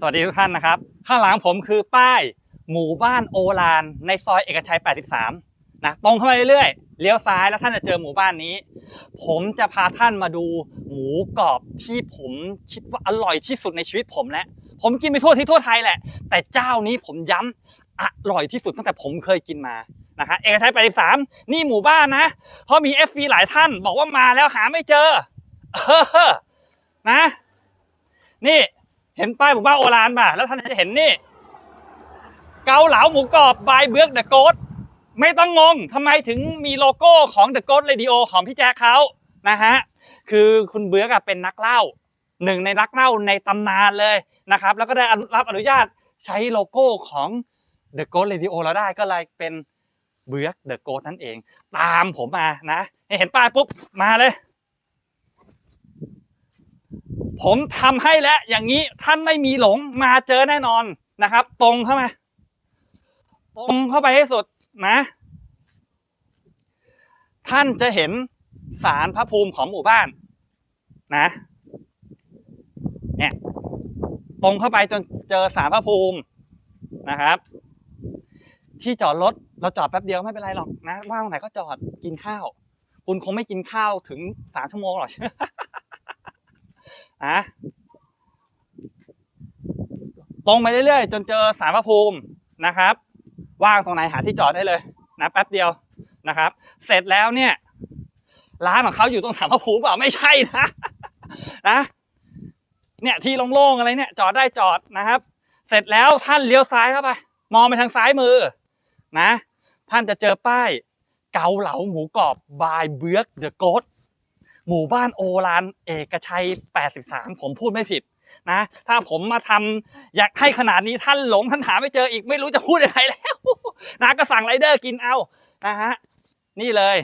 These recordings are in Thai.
สวัสดีทุกท่านนะครับ ข้างหลังผมคือป้ายหมู่บ้านโอลานในซอยเอกชัย 83 นะตรงเข้าไปเรื่อยๆเลี้ยวซ้ายแล้วท่านจะเจอหมู่บ้านนี้ ผมจะพาท่านมาดูหมูกรอบที่ผมคิดว่าอร่อยที่สุดในชีวิตผมแล้วผมกินไปทั่วที่ทั่วไทยแหละ แต่เจ้านี้ผมย้ำอร่อยที่สุดตั้งแต่ผมเคยกินมานะคะเอกชัย 83 นี่หมู่บ้านนะ เพราะมี FC หลายท่านบอกว่ามาแล้วหาไม่เจอเออนะ นี่ เห็นป้ายหมู่บ้านโอรานป่ะแล้วท่านจะเห็นนี่ เกาเหลาหมูกรอบบายเบือกเดอะโกดไม่ต้องงงทำไมถึงมีโลโก้ของ The Ghost Radio ของพี่แจ๊คเขานะฮะคือคุณเบือกเป็นนักเล่าหนึ่งในนักเล่าในตำนานเลยนะครับ แล้วก็ได้รับอนุญาตใช้โลโก้ของ The Ghost Radio เราได้ก็เลยเป็นเบือก The Ghost นั่นเอง ตามผมมานะ เห็นป้ายปุ๊บมาเลย ผมทำให้แล้วอย่างนี้ท่านไม่มีหลงมาเจอแน่นอนนะครับ ตรงเข้ามาตรงเข้าไปให้สุดนะ ท่านจะเห็นสารพระภูมิของหมู่บ้าน นะเนี่ยตรงเข้าไปจนเจอสารพระภูมินะครับ ที่จอดรถเราจอดแป๊บเดียวไม่เป็นไรหรอกนะว่าตรงไหนก็จอดกินข้าว คุณคงไม่กินข้าวถึงสามชั่วโมงหรอก นะตรงไปเรื่อยๆ จนเจอสารพระภูมินะครับ ว่างตรงไหนหาที่จอดได้เลยนะแป๊บเดียวนะครับ เสร็จแล้วเนี่ย ร้านของเขาอยู่ตรงสารพระภูมิเปล่าไม่ใช่นะนะเนี่ยที่โล่งๆอะไรเนี่ย จอดได้จอดนะครับ เสร็จแล้วท่านเลี้ยวซ้ายเข้าไป มองไปทางซ้ายมือ นะ ท่านจะเจอป้าย เกาเหลาหมูกรอบบายเบือกเดอะโกด หมู่บ้านโอรานเอกชัย 83 ผมพูดไม่ผิดนะ ถ้าผมมาทำอยากให้ขนาดนี้ท่านหลงท่านหาไม่เจออีกไม่รู้จะพูดยังไงแล้วนะก็สั่งไรเดอร์กินเอานะฮะนี่เลย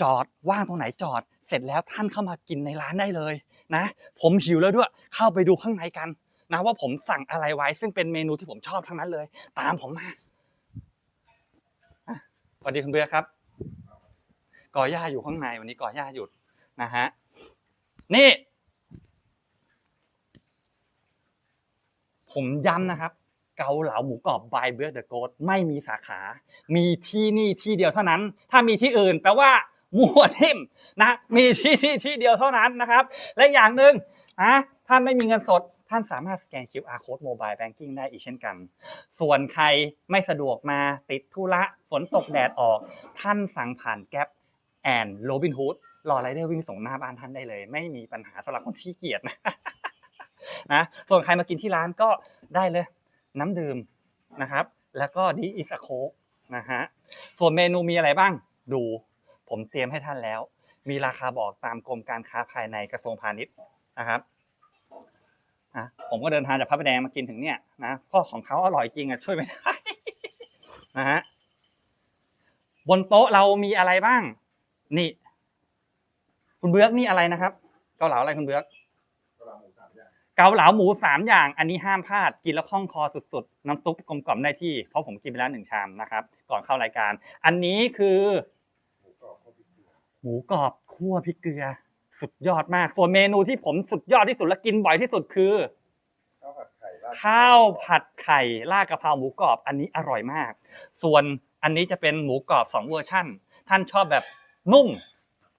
จอดว่างตรงไหนจอด เสร็จแล้วท่านเข้ามากินในร้านได้เลยนะ ผมหิวแล้วด้วยเข้าไปดูข้างในกันนะว่าผมสั่งอะไรไว้ ซึ่งเป็นเมนูที่ผมชอบทั้งนั้นเลย ตามผมมาสวัสดีคุณเบือครับ กอย่าอยู่ข้างในวันนี้กอย่าหยุดนะฮะนี่ ผมย้ำนะครับ เกาเหลาหมูกรอบบายเบือเดอะโกดไม่มีสาขา มีที่นี่ที่เดียวเท่านั้น ถ้ามีที่อื่นแปลว่ามั่วทิมนะมีที่ที่ที่เดียวเท่านั้นนะครับ และอย่างหนึ่งนะท่านไม่มีเงินสด ท่านสามารถสแกน QR code mobile banking ได้อีกเช่นกัน ส่วนใครไม่สะดวกมาติดธุระฝนตกแดดออก ท่านสั่งผ่านแก๊ป แอนโรบินฮูดรอไรเดอร์วิ่งส่งหน้าบ้านท่านได้เลย ไม่มีปัญหาสำหรับคนที่เกียจนะนะส่วนใครมากินที่ร้านก็ได้เลย น้ำดื่มนะครับ แล้วก็ดีอิสโคกนะฮะส่วนเมนูมีอะไรบ้างดู ผมเตรียมให้ท่านแล้ว มีราคาบอกตามกรมการค้าภายในกระทรวงพาณิชย์นะครับอะผมก็เดินทางจากพระประแดงมากินถึงเนี่ยนะก็ของเขาอร่อยจริงอะช่วยไม่ได้นะฮะบนโต๊ะเรามีอะไรบ้าง นี่ คุณเบือกนี่อะไรนะครับ เกาเหลาอะไรคุณเบือกเกาเหลาหมูสามอย่าง อันนี้ห้ามพลาดกินแล้วคล่องคอสุดๆ น้ำซุปกลมกล่อมได้ที่เพราะผมกินไปแล้วหนึ่งชามนะครับ ก่อนเข้ารายการ อันนี้คือหมูกรอบคั่วพริกเกลือ สุดยอดมาก ส่วนเมนูที่ผมสุดยอดที่สุดและกินบ่อยที่สุดคือ ข้าวผัดไข่ราดข้าวผัดไข่ราดกะเพราหมูกรอบ อันนี้อร่อยมาก ส่วนอันนี้จะเป็นหมูกรอบสองเวอร์ชั่น ท่านชอบแบบ นุ่ม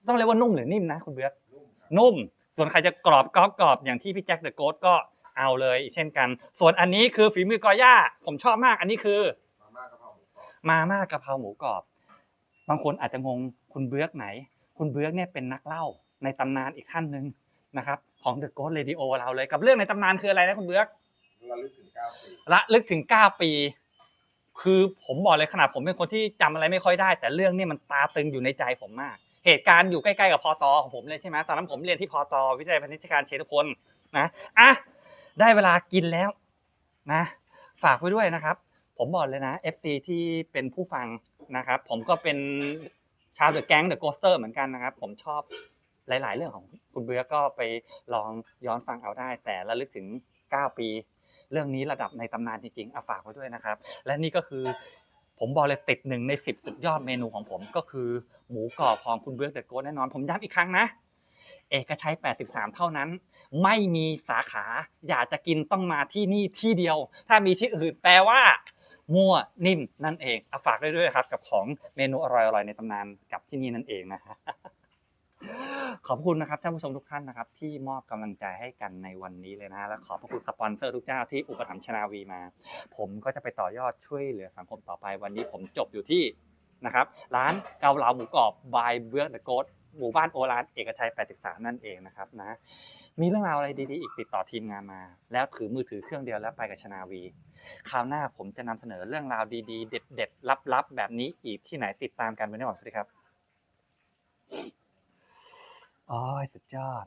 ต้องเรียกว่านุ่มหรือนิ่มนะคุณเบือกนุ่มนุ่มส่วนใครจะกรอบกรอบกรอบอย่างที่พี่แจ็คเดอะโกสก็เอาเลยเช่นกัน ส่วนอันนี้คือฝีมือกอย่าผมชอบมาก อันนี้คือ มาม่ากะเพราหมูกรอบมาม่ากะเพราหมูกรอบบางคนอาจจะงงคุณเบือกไหน คุณเบือกเนี่ยเป็นนักเล่าในตำนานอีกท่านหนึ่งนะครับของ The Ghost Radio เราเลยกับเรื่องในตำนานคืออะไรนะคุณเบือกระลึกถึงเก้าปีละลึกถึง 9 ปี คือผมบอกเลยขนาดผมเป็นคนที่จำอะไรไม่ค่อยได้ แต่เรื่องนี้มันตาตึงอยู่ในใจผมมาก เหตุการณ์อยู่ใกล้ๆกับพอตอของผมเลยใช่ไหมตอนนั้นผมเรียนที่พอตอวิทยาลัยพาณิชยการเชตุพลนะอะได้เวลากินแล้วนะ ฝากไว้ด้วยนะครับ ผมบอกเลยนะ FC ที่เป็นผู้ฟังนะครับ ผมก็เป็นชาวเดอะแก๊งเดอะโกสเตอร์เหมือนกันนะครับ ผมชอบหลาย ๆ เรื่องของคุณเบือก็ไปลองย้อนฟังเอาได้ แต่ระลึกถึง 9 ปี เรื่องนี้ระดับในตำนานจริงๆอาฝากไว้ด้วยนะครับ และนี่ก็คือผมบอกเลยติดหนึ่งในสิบสุดยอดเมนูของผมก็คือ หมูกรอบของคุณเบือกเดอะโกแน่นอน ผมย้ำอีกครั้งนะ เอกชัย 83 เท่านั้น ไม่มีสาขา อยากจะกินต้องมาที่นี่ที่เดียว ถ้ามีที่อื่นแปลว่า มั่วนิ่มนั่นเองเอาฝากด้วยด้วยครับ กับของเมนูอร่อยๆในตำนานกับที่นี่นั่นเองนะฮะ ขอบคุณนะครับท่านผู้ชมทุกท่านนะครับ ที่มอบกำลังใจให้กันในวันนี้เลยนะ และขอบพระคุณสปอนเซอร์ทุกเจ้าที่อุปถัมภ์ชนาวีมา ผมก็จะไปต่อยอดช่วยเหลือสังคมต่อไปวันนี้ผมจบอยู่ที่นะครับร้านเกาเหลาหมูกรอบบายเบื้อกเดอะโกดหมู่บ้านโอรานเอกชัย 83 นั่นเองนะครับนะ มีเรื่องราวอะไรดีๆ อีกติดต่อทีมงานมา แล้วถือมือถือเครื่องเดียวแล้วไปกับชนาวี คราวหน้าผมจะนำเสนอเรื่องราวดีๆ เด็ดๆ ลับๆ แบบนี้อีกที่ไหนติดตามกันไว้ในวันสวัสดีครับ โอ้ยสุดยอด